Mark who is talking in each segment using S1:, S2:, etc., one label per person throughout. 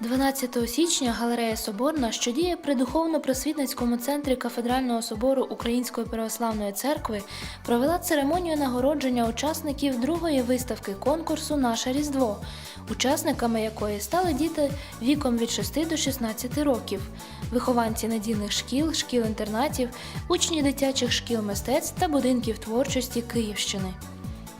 S1: 12 січня галерея Соборна, що діє при духовно-просвітницькому центрі кафедрального собору Української православної церкви, провела церемонію нагородження учасників другої виставки конкурсу Наше Різдво, учасниками якої стали діти віком від 6 до 16 років, вихованці недільних шкіл, шкіл-інтернатів, учні дитячих шкіл мистецтв та будинків творчості Київщини.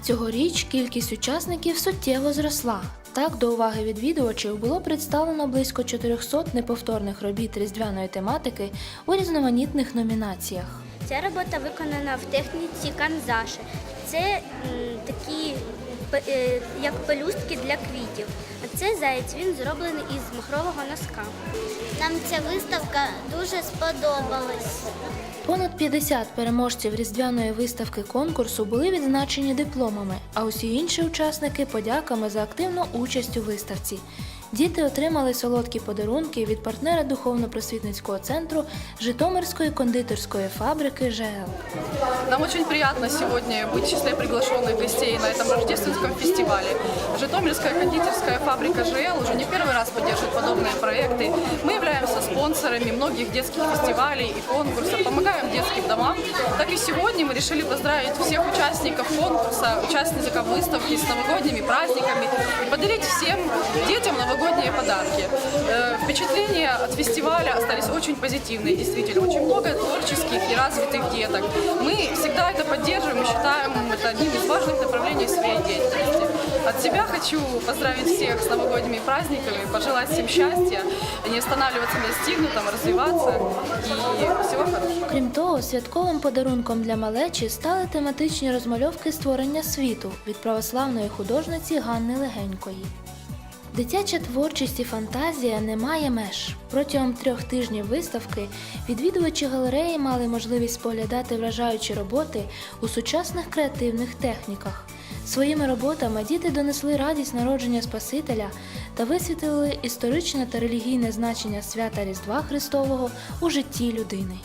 S1: Цьогоріч кількість учасників суттєво зросла. Так, до уваги відвідувачів було представлено близько 400 неповторних робіт різдвяної тематики у різноманітних номінаціях.
S2: Ця робота виконана в техніці канзаши. Це м, такі як пелюстки для квітів. А це заєць, він зроблений із махрового носка. Нам ця виставка дуже сподобалась.
S1: Понад 50 переможців різдвяної виставки конкурсу були відзначені дипломами, а усі інші учасники подяками за активну участь у виставці. Діти отримали солодкі подарунки від партнера духовно-просвітницького центру Житомирської кондитерської фабрики ЖЛ.
S3: Нам очень приятно сегодня быть в числе приглашенных гостей на этом рождественском фестивале. Житомирская кондитерская фабрика ЖЛ уже не первый раз поддерживает подобные проекты. Мы являемся спонсорами многих детских фестивалей и конкурсов, помогаем детским домам. Так и сегодня мы решили поздравить всех участников конкурса, участников выставки с новогодними праздниками и подарить всем детям новогодние подарки. Э, Впечатления от фестиваля остались очень позитивные, действительно. Очень много творческих и развитых деток. Мы всегда это поддерживаем и считаем это одним из важных направлений своей деятельности. От себя хочу поздравить всех с новогодними праздниками, пожелать всем счастья, не останавливаться на достигнутом, развиваться и всего хорошего.
S1: Крім того, святковим подарунком для малечі стали тематичні розмальовки створення світу від православної художниці Ганни Легенької. Дитяча творчість і фантазія не має меж. Протягом трьох тижнів виставки відвідувачі галереї мали можливість споглядати вражаючі роботи у сучасних креативних техніках. Своїми роботами діти донесли радість народження Спасителя та висвітлили історичне та релігійне значення свята Різдва Христового у житті людини.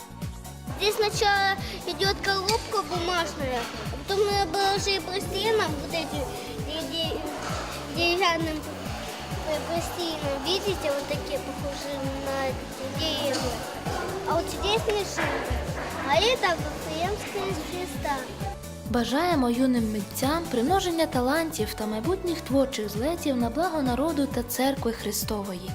S2: Здесь сначала идет коробка бумажная, а потом наложили пластином вот эти де- де- деревянным э, постійно Видите, вот такие похожие на деревья. А вот здесь снежинка, а это Вифлеемская звезда.
S1: Бажаємо юним митцям примноження талантів та майбутніх творчих злетів на благо народу та церкви Христової.